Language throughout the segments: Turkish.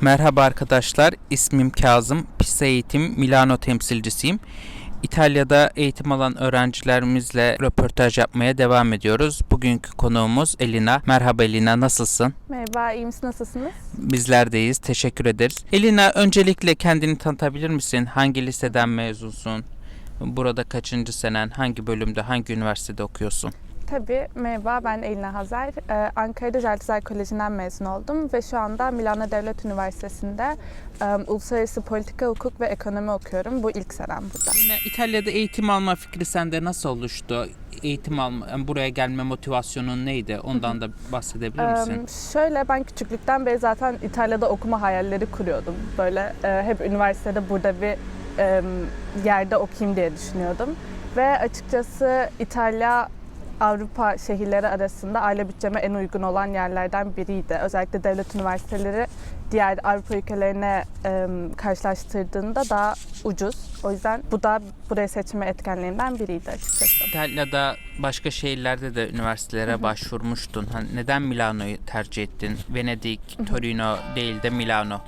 Merhaba arkadaşlar, ismim Kazım, PISA Eğitim Milano temsilcisiyim. İtalya'da eğitim alan öğrencilerimizle röportaj yapmaya devam ediyoruz. Bugünkü konuğumuz Elina. Merhaba Elina, nasılsın? Merhaba, iyi misiniz? Nasılsınız? Bizlerdeyiz, teşekkür ederiz. Elina, öncelikle kendini tanıtabilir misin? Hangi liseden mezunsun? Burada kaçıncı senen, hangi bölümde, hangi üniversitede okuyorsun? Tabii, merhaba ben Elina Hazer. Ee, Ankara'da Zertüzel Koleji'nden mezun oldum ve şu anda Milano Devlet Üniversitesi'nde e, Uluslararası Politika, Hukuk ve Ekonomi okuyorum. Bu ilk senem burada. Elina, İtalya'da eğitim alma fikri sende nasıl oluştu? Eğitim alma, yani buraya gelme motivasyonun neydi? Ondan da bahsedebilir misin? Ee, şöyle, ben küçüklükten beri zaten İtalya'da okuma hayalleri kuruyordum. Böyle e, hep üniversitede burada bir e, yerde okuyayım diye düşünüyordum. Ve açıkçası İtalya Avrupa şehirleri arasında aile bütçeme en uygun olan yerlerden biriydi. Özellikle devlet üniversiteleri diğer Avrupa ülkelerine e, karşılaştırdığında daha ucuz. O yüzden bu da buraya seçme etkenlerinden biriydi açıkçası. İtalya'da başka şehirlerde de üniversitelere başvurmuştun. Hani neden Milano'yu tercih ettin? Venedik, Torino değil de Milano.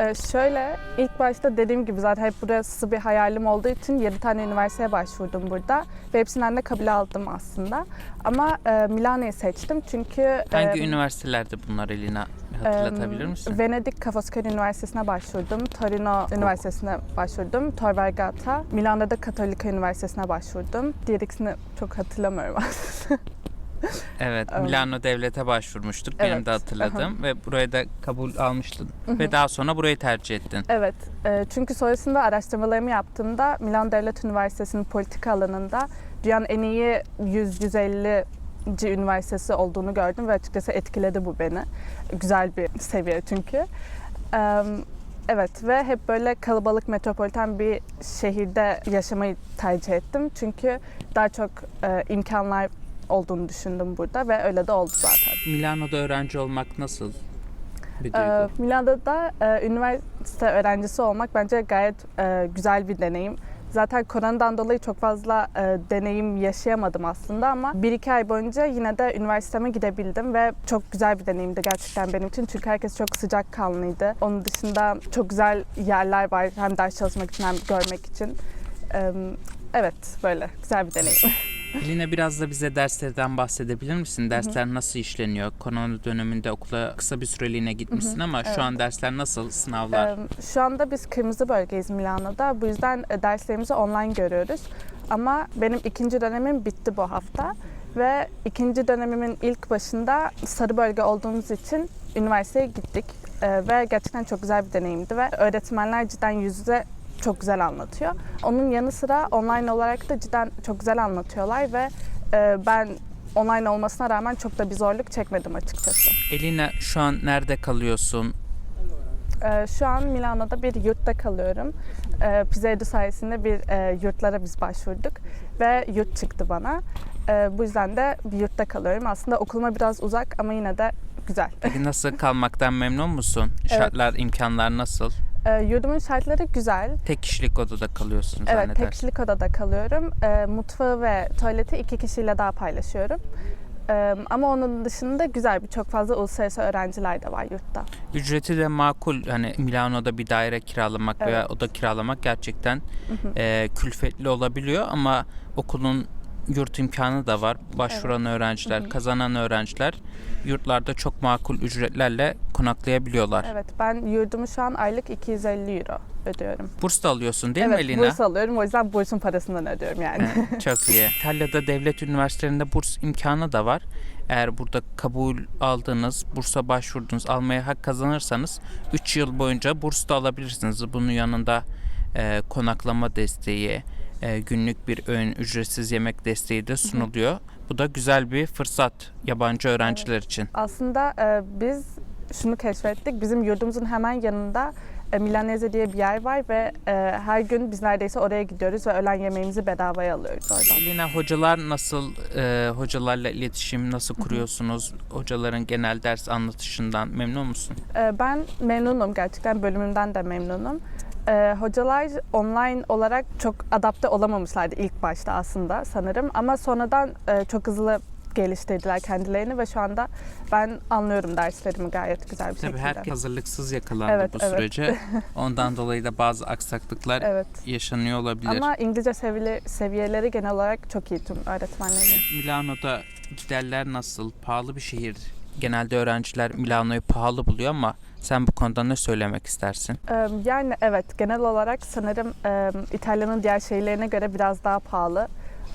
Ee, şöyle, ilk başta dediğim gibi zaten hep burası bir hayalim olduğu için 7 tane üniversiteye başvurdum burada. Ve hepsinden de kabul aldım aslında. Ama e, Milano'yu seçtim çünkü... Hangi e, üniversitelerde bunlar Elina? Hatırlatabilir misin? Venedik Foscari Üniversitesi'ne başvurdum. Torino Üniversitesi'ne başvurdum. Tor Vergata. Milano'da Katolika Üniversitesi'ne başvurdum. Diğer ikisini çok hatırlamıyorum aslında. Evet, Milano Devlet'e başvurmuştuk. Benim Evet, de hatırladım ve buraya da kabul almıştın ve daha sonra burayı tercih ettin. Evet, e, çünkü sonrasında araştırmalarımı yaptığımda Milan Devlet Üniversitesi'nin politika alanında dünyanın en iyi 100-150 üniversitesi olduğunu gördüm ve açıkçası etkiledi bu beni. Güzel bir seviye çünkü. E, Evet ve hep böyle kalabalık metropoliten bir şehirde yaşamayı tercih ettim. Çünkü daha çok e, imkanlar olduğunu düşündüm burada ve öyle de oldu zaten. Milano'da öğrenci olmak nasıl bir duygu? Ee, Milano'da e, üniversite öğrencisi olmak bence gayet e, güzel bir deneyim. Zaten koronadan dolayı çok fazla e, deneyim yaşayamadım aslında ama bir iki ay boyunca yine de üniversiteme gidebildim ve çok güzel bir deneyimdi gerçekten benim için. Çünkü herkes çok sıcakkanlıydı. Onun dışında çok güzel yerler var hem ders çalışmak için hem görmek için. Ee, evet böyle güzel bir deneyim. Elina biraz da bize derslerden bahsedebilir misin? Dersler nasıl işleniyor? Korona döneminde okula kısa bir süreliğine gitmişsin ama evet. şu an dersler nasıl? Sınavlar? Ee, Şu anda biz kırmızı bölgeyiz Milano'da. Bu yüzden e, derslerimizi online görüyoruz. Ama benim ikinci dönemim bitti bu hafta. Ve ikinci dönemimin ilk başında sarı bölge olduğumuz için üniversiteye gittik. Ee, Ve gerçekten çok güzel bir deneyimdi ve öğretmenler cidden yüz yüze çok güzel anlatıyor. Onun yanı sıra online olarak da cidden çok güzel anlatıyorlar ve e, ben online olmasına rağmen çok da bir zorluk çekmedim açıkçası. Elina şu an nerede kalıyorsun? Ee, Şu an Milano'da bir yurtta kalıyorum. Ee, Pizzeria sayesinde bir e, yurtlara biz başvurduk ve yurt çıktı bana. Ee, Bu yüzden de bir yurtta kalıyorum. Aslında okuluma biraz uzak ama yine de güzel. Peki nasıl kalmaktan memnun musun? Şartlar, imkanlar nasıl? Ee, Yurdumun şartları güzel. Tek kişilik odada kalıyorsun Evet, tek kişilik odada kalıyorum. Ee, Mutfağı ve tuvaleti iki kişiyle daha paylaşıyorum. Ee, Ama onun dışında güzel bir çok fazla uluslararası öğrenciler de var yurtta. Ücreti de makul. Hani Milano'da bir daire kiralamak veya Evet. oda kiralamak gerçekten e, külfetli olabiliyor ama okulun yurt imkanı da var. Başvuran öğrenciler, kazanan öğrenciler yurtlarda çok makul ücretlerle konaklayabiliyorlar. Evet, ben yurdumu şu an aylık 250 euro ödüyorum. Burs da alıyorsun değil evet, mi Elina? burs alıyorum. O yüzden bursun parasından ödüyorum yani. Evet, çok iyi. İtalya'da devlet üniversitelerinde burs imkanı da var. Eğer burada kabul aldığınız, bursa başvurdunuz, almaya hak kazanırsanız 3 yıl boyunca burs da alabilirsiniz. Bunun yanında e, konaklama desteği, e, günlük bir öğün ücretsiz yemek desteği de sunuluyor. Bu da güzel bir fırsat yabancı öğrenciler için. Aslında e, biz şunu keşfettik. Bizim yurdumuzun hemen yanında e, Milanese diye bir yer var ve e, her gün biz neredeyse oraya gidiyoruz ve öğlen yemeğimizi bedavaya alıyoruz oradan. Elina hocalar nasıl, e, hocalarla iletişim nasıl kuruyorsunuz? Hocaların genel ders anlatışından memnun musun? E, ben memnunum gerçekten bölümümden de memnunum. E, hocalar online olarak çok adapte olamamışlardı ilk başta aslında sanırım ama sonradan e, çok hızlı geliştirdiler kendilerini ve şu anda ben anlıyorum derslerimi gayet güzel bir Tabii şekilde. herkes hazırlıksız yakalandı Evet, bu evet. sürece. Ondan dolayı da bazı aksaklıklar Evet. yaşanıyor olabilir. Ama İngilizce seviyeli, seviyeleri genel olarak çok iyi tüm öğretmenlerin. Milano'da giderler nasıl? Pahalı bir şehir. Genelde öğrenciler Milano'yu pahalı buluyor ama sen bu konuda ne söylemek istersin? Yani evet genel olarak sanırım İtalya'nın diğer şehirlerine göre biraz daha pahalı.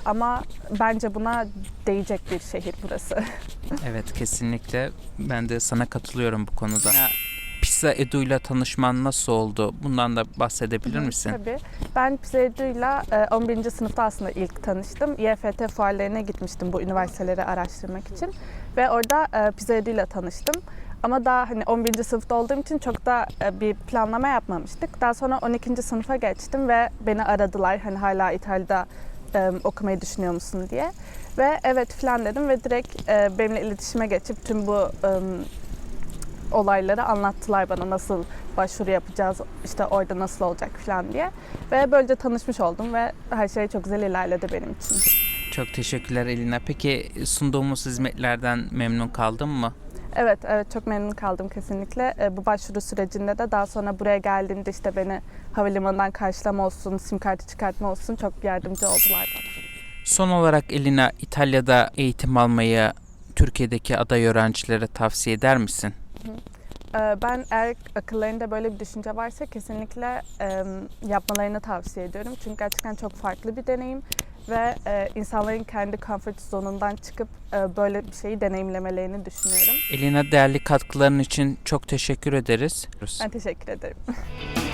Ama bence buna değecek bir şehir burası. Evet kesinlikle ben de sana katılıyorum bu konuda. Pisa Edu'yla tanışman nasıl oldu? Bundan da bahsedebilir misin? Tabii. Ben Pizzedu'yla e, 11. sınıfta aslında ilk tanıştım. İEFT fuarlarına gitmiştim bu üniversiteleri araştırmak için. Ve orada e, Pizzedu'yla tanıştım. Ama daha hani 11. sınıfta olduğum için çok da e, bir planlama yapmamıştık. Daha sonra 12. sınıfa geçtim ve beni aradılar. Hani hala İtalya'da e, okumayı düşünüyor musun diye. Ve evet falan dedim ve direkt e, benimle iletişime geçip tüm bu e, olayları anlattılar bana nasıl başvuru yapacağız, işte orada nasıl olacak falan diye. Ve böylece tanışmış oldum ve her şey çok güzel ilerledi benim için. Çok teşekkürler Elina. Peki sunduğumuz hizmetlerden memnun kaldın mı? Evet, evet çok memnun kaldım kesinlikle. E, bu başvuru sürecinde de daha sonra buraya geldiğimde işte beni havalimanından karşılama olsun, sim kartı çıkartma olsun çok yardımcı oldular bana. Son olarak Elina İtalya'da eğitim almayı Türkiye'deki aday öğrencilere tavsiye eder misin? Ee, Ben eğer akıllarında böyle bir düşünce varsa kesinlikle e, yapmalarını tavsiye ediyorum. Çünkü gerçekten çok farklı bir deneyim ve e, insanların kendi comfort zonundan çıkıp e, böyle bir şeyi deneyimlemelerini düşünüyorum. Elina değerli katkıların için çok teşekkür ederiz. Ben teşekkür ederim.